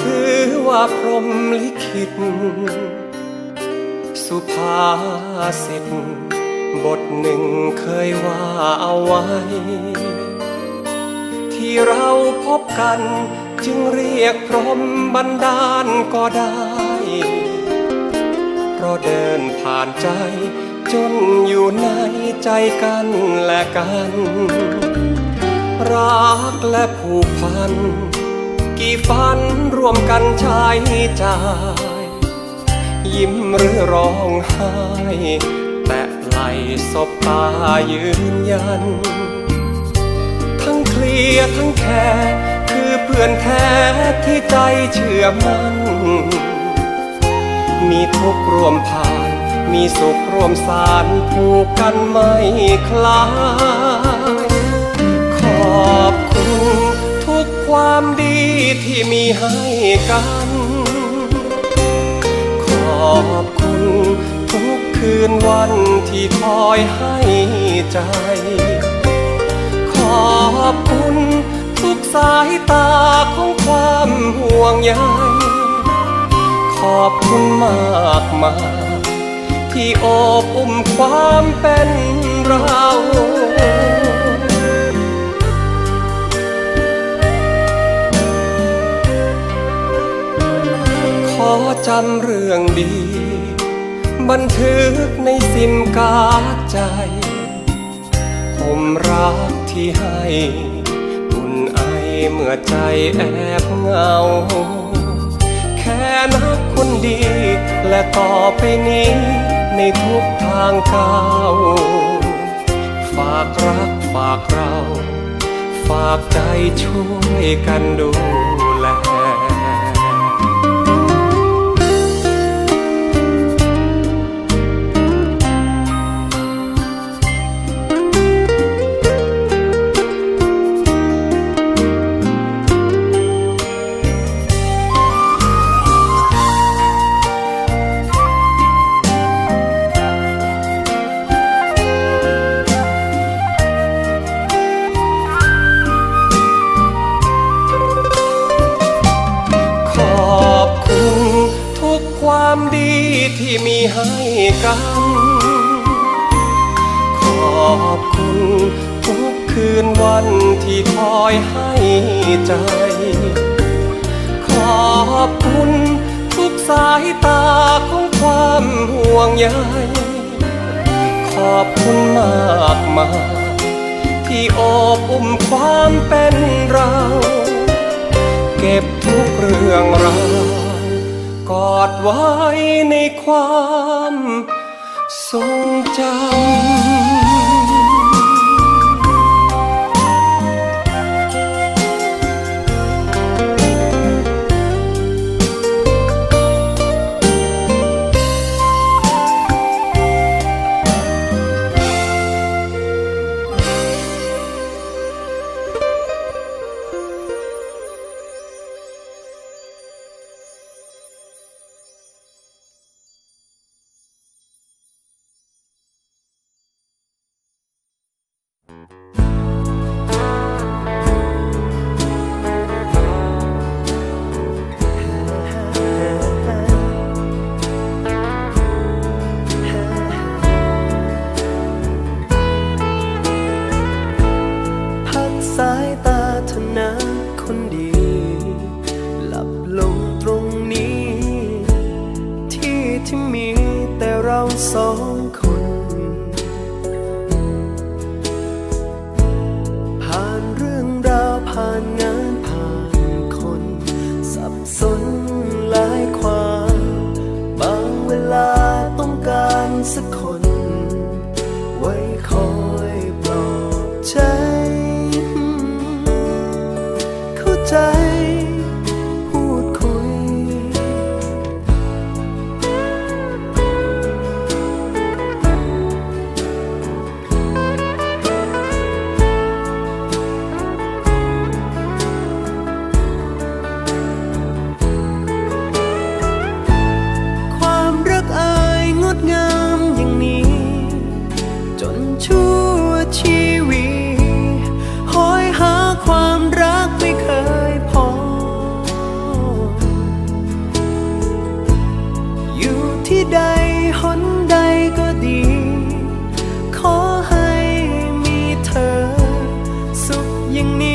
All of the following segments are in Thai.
ถือว่าพรหมลิขิต สุภาษิตบทหนึ่งเคยว่าเอาไว้ ที่เราพบกันจึงเรียกพรมบันดาลก็ได้ เพราะเดินผ่านใจ จนอยู่ในใจกันและกัน รักและผูกพัน กี่ฝันรวมกันใช้จ่าย ยิ้มหรือร้องไห้ แต่ไหลสบตายืนยัน ทั้งเคลียทั้งแค่คือเพื่อนแท้ที่ใจเชื่อมัน่น มีทุกข์ร่วมผ่าน มีสุขร่วมสารผูกกันไม่คลาย ขอบคุณ ความดีที่มีให้กัน ขอบคุณทุกคืนวันที่คอยให้ใจ ขอบคุณทุกสายตาของความห่วงใย ขอบคุณมากมายที่อบอุ้มความเป็นเรา จำเรื่องดี บันทึกในซิมการ์ดใจ ผมรักที่ให้อุ่นไอเมื่อใจแอบเหงา แค่นักคนดีและต่อไปนี้ในทุกทางก้าวฝากรักฝากเรา ฝากใจช่วยกันดู ที่มีให้กัน ขอบคุณทุกคืนวันที่คอยให้ใจ ขอบคุณทุกสายตาของความห่วงใย ขอบคุณมากมายที่อบอุ้มความเป็นเรา เก็บทุกเรื่องราว กอดไว้ในความทรงจำ อย่างนี้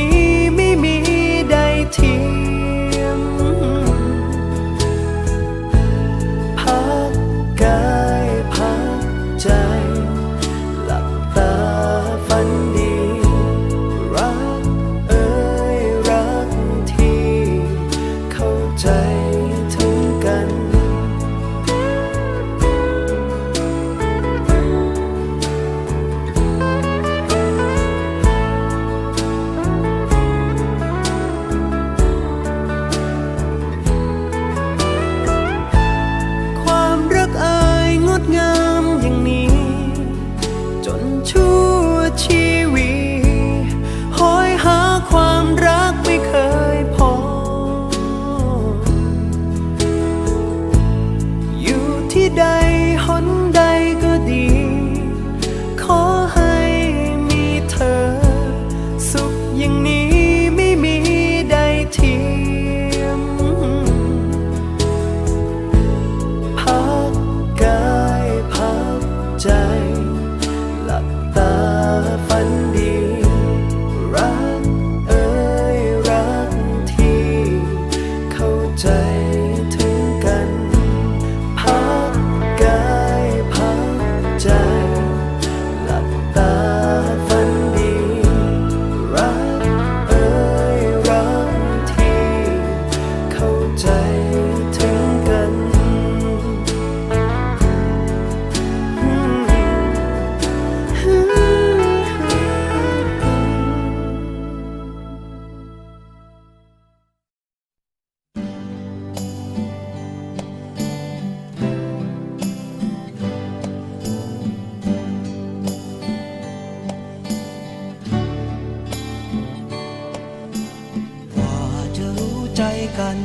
ใจกัน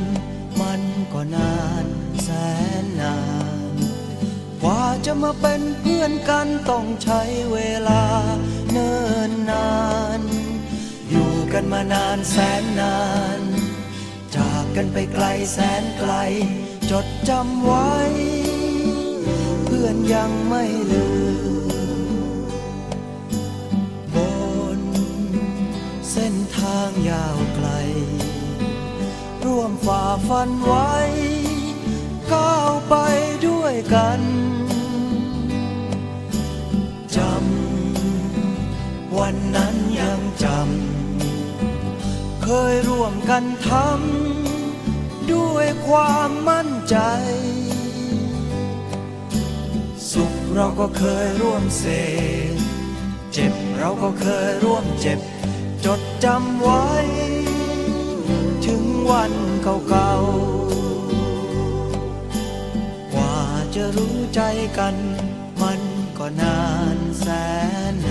มันก็นานแสนนาน กว่าจะมาเป็นเพื่อนกันต้องใช้เวลาเนิ่นนาน อยู่กันมานานแสนนาน จากกันไปไกลแสนไกล จดจำไว้ เพื่อนยังไม่ลืม บนเส้นทางยาวไกล ร่วมฝ่าฟันไว้ำวันนั้นยังจำ เคยร่วมกันทำด้วยความมั่นใจ สุขเราก็เคยร่วมเสพเจ็บเราก็เคยร่วมเจ็บ จดจำไว้ ถึงวันเก่าๆกว่าจะรู้ใจกันมันก็นานแสนนาน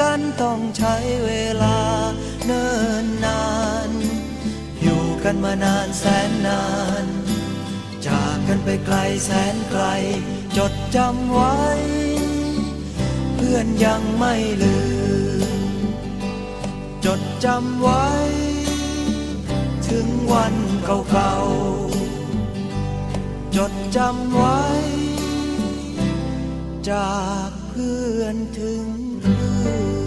กันต้องใช้เวลาเนิ่นนาน อยู่กันมานานแสนนาน จากกันไปไกลแสนไกล จดจำไว้ เพื่อนยังไม่ลืม จดจำไว้ ถึงวันเก่าๆจดจำไว้ จากเพื่อนถึง เพื่อน